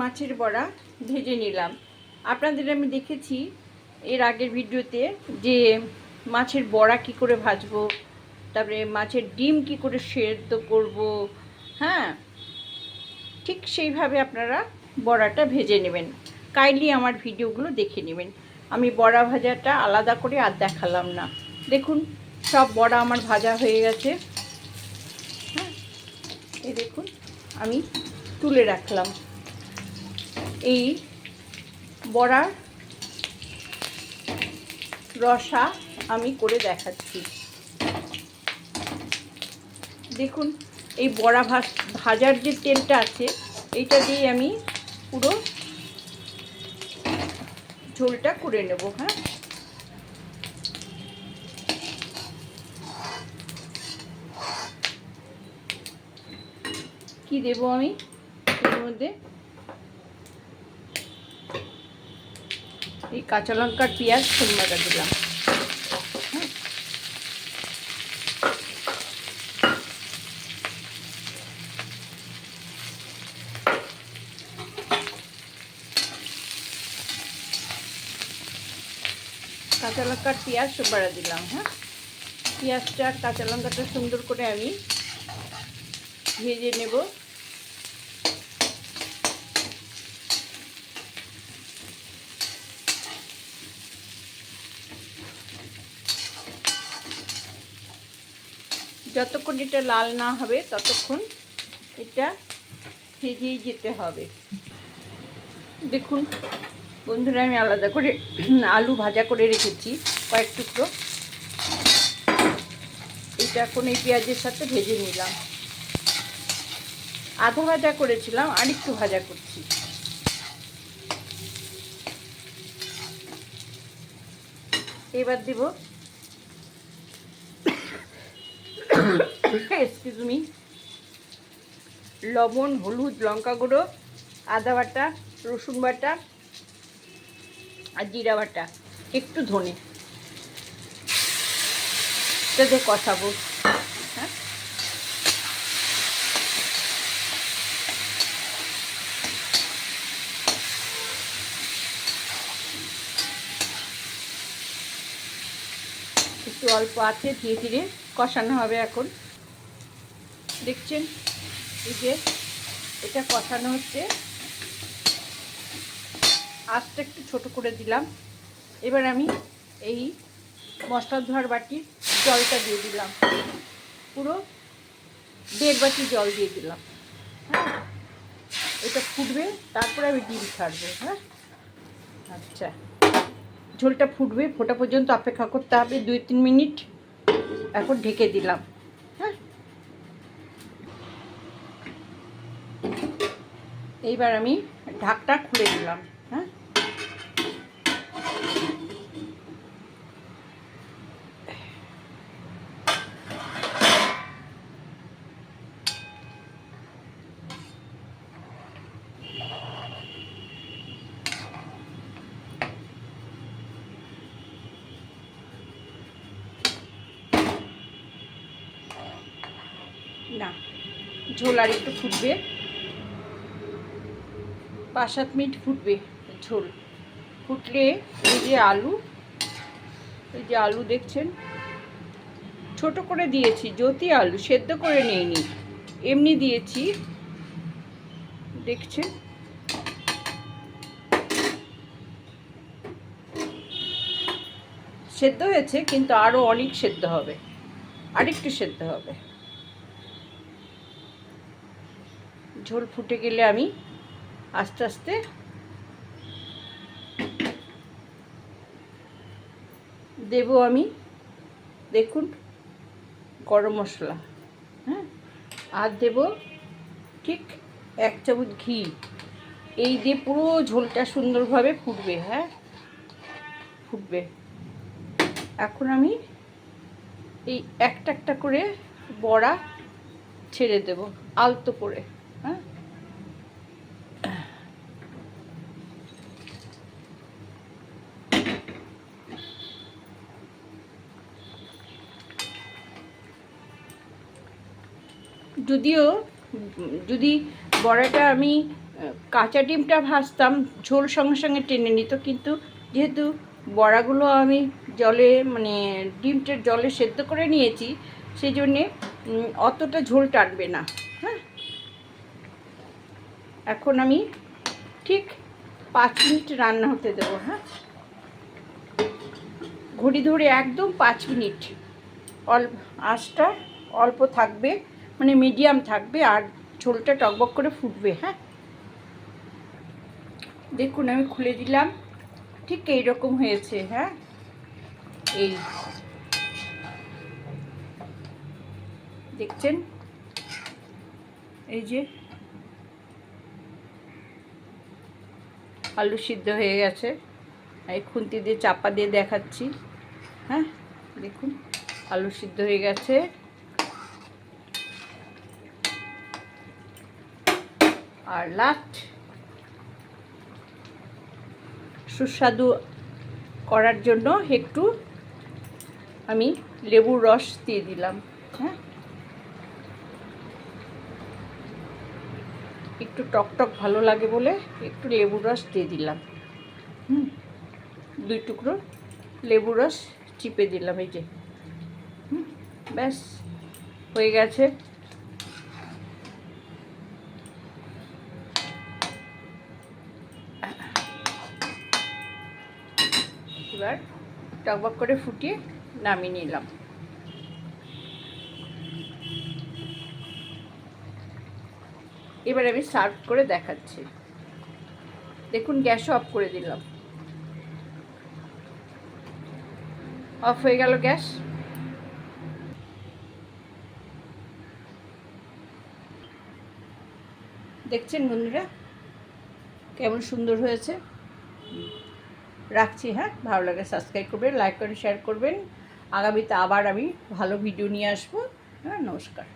মাছের বড়া ভেজে নিলাম। আপনাদের আমি দেখেছি এর আগের ভিডিওতে যে মাছের বড়া কি করে ভাজবো, তারপরে মাছের ডিম কি করে সেদ্ধ করব হ্যাঁ? ঠিক সেইভাবে আপনারা বড়াটা ভেজে নেবেন। কাইন্ডলি আমার ভিডিওগুলো দেখে নেবেন। আমি বড়া ভাজাটা আলাদা করে আর দেখালাম না। দেখুন, সব বড়া আমার ভাজা হয়ে গেছে। হ্যাঁ এই দেখুন, আমি তুলে রাখলাম। এই বড়ার রসা আমি করে দেখাচ্ছি। দেখুন, এই বড়া ভাজ, ভাজার যে তেলটা আছে, এইটা দিয়ে আমি পুরো ঝোলটা করে নেব হ্যাঁ? কি দেব আমি? এর মধ্যে এই কাঁচা লঙ্কার পেঁয়াজ সোমবারটা দিলাম। কাঁচা লঙ্কার পেঁয়াজ সোমবারা দিলাম হ্যাঁ? পেঁয়াজটা কাঁচা লঙ্কাটা সুন্দর করে আমি ভেজে নেব। যতক্ষণ এটা লাল না হবে, ততক্ষণ এটা ভেজেই যেতে হবে। দেখুন, বন্ধুরা, আমি আলাদা করে আলু ভাজা করে রেখেছি, কয়েক টুকরো। এটা এখন এই পেঁয়াজের সাথে ভেজে নিলাম। আধা ভাজা করেছিলাম আর একটু ভাজা করছি। এবার দেব এক্সকিউজ মি লবণ, হলুদ, লঙ্কা গুঁড়ো, আদা বাটা, রসুন বাটা আর জিরা বাটা। একটু ধনে। এটাতে কষাবো হ্যাঁ? একটু অল্প আছে, ধীরে ধীরে। কষানো হবে এখন। দেখছেন? এই যে এটা কষানো হচ্ছে। আঁচটা একটু ছোট করে দিলাম। এবার আমি এই মশলা ধোয়ার বাটির জলটা দিয়ে দিলাম। পুরো দেড় বাটি জল দিয়ে দিলাম। হ্যাঁ? এটা ফুটবে, তারপরে আমি ডিম ছাড়বো হ্যাঁ? আচ্ছা। ঝোলটা ফুটবে, ফোটা পর্যন্ত অপেক্ষা করতে হবে দুই তিন মিনিট। এখন ঢেকে দিলাম। হ্যাঁ? এইবার আমি ঢাকটা খুলে দিলাম হ্যাঁ না, ঝোল আর একটু ফুটবে। পাঁচ সাত মিনিট ফুটবে ঝোল। ফুটলে এই যে আলু, এই যে আলু দেখছেন, ছোট করে দিয়েছি, জ্যোতি আলু, সেদ্ধ করে নিইনি। এমনি দিয়েছি, দেখছেন? সেদ্ধ হয়েছে, কিন্তু আরও অনেক সেদ্ধ হবে, আরেকটু সেদ্ধ হবে। ঝোল ফুটে গেলে আমি আস্তে আস্তে দেব আমি, দেখুন, গরম মশলা হ্যাঁ? আর দেব ঠিক এক চামচ ঘি। এই দিয়ে পুরো ঝোলটা সুন্দরভাবে ফুটবে হ্যাঁ? ফুটবে। এখন আমি এই একটা একটা করে বড়া ছেড়ে দেব, আলতো করে। যদিও, যদি বড়াটা আমি কাঁচা ডিমটা ভাজতাম, ঝোল সঙ্গে সঙ্গে টেনে নিত, কিন্তু যেহেতু বড়াগুলো আমি জলে মানে ডিমটা জলে সেদ্ধ করে নিয়েছি সেই জন্যে অতটা ঝোল টানবে না হ্যাঁ? এখন আমি ঠিক পাঁচ মিনিট রান্না হতে দেবো হ্যাঁ? ঘড়ি ধরে একদম পাঁচ মিনিট। অল্প আঁচটা অল্প থাকবে মানে মিডিয়াম থাকবে, আর ঝোলটা টকবক করে ফুটবে হ্যাঁ? দেখুন, আমি খুলে দিলাম। ঠিক এইরকম হয়েছে হ্যাঁ? এই। দেখছেন? এই যে আলু সিদ্ধ হয়ে গেছে। এই খুন্তি দিয়ে চাপা দিয়ে দেখাচ্ছি। হ্যাঁ দেখুন, আলু সিদ্ধ হয়ে গেছে। আর লাস্ট সুস্বাদু করার জন্য একটু আমি লেবুর রস দিয়ে দিলাম। হ্যাঁ একটু টক টক ভালো লাগে বলে একটু লেবুর রস দিয়ে দিলাম। হুম, দুই টুকরো লেবুর রস চিপে দিলাম এই যে। হুম, ব্যাস, হয়ে গেছে। এবার টকবক করে ফুটিয়ে নামিয়ে নিলাম। এবার আমি সার্ভ করে দেখাচ্ছি। দেখুন গ্যাস অফ করে দিলাম। অফ হয়ে গেল গ্যাস। দেখছেন বন্ধুরা? কেমন সুন্দর হয়েছে? রাখছি হ্যাঁ? ভালো লাগে সাবস্ক্রাইব করবেন লাইক করে শেয়ার করবেন। আগামীতে আবার আমি ভালো ভিডিও নিয়ে আসব। হ্যাঁ নমস্কার।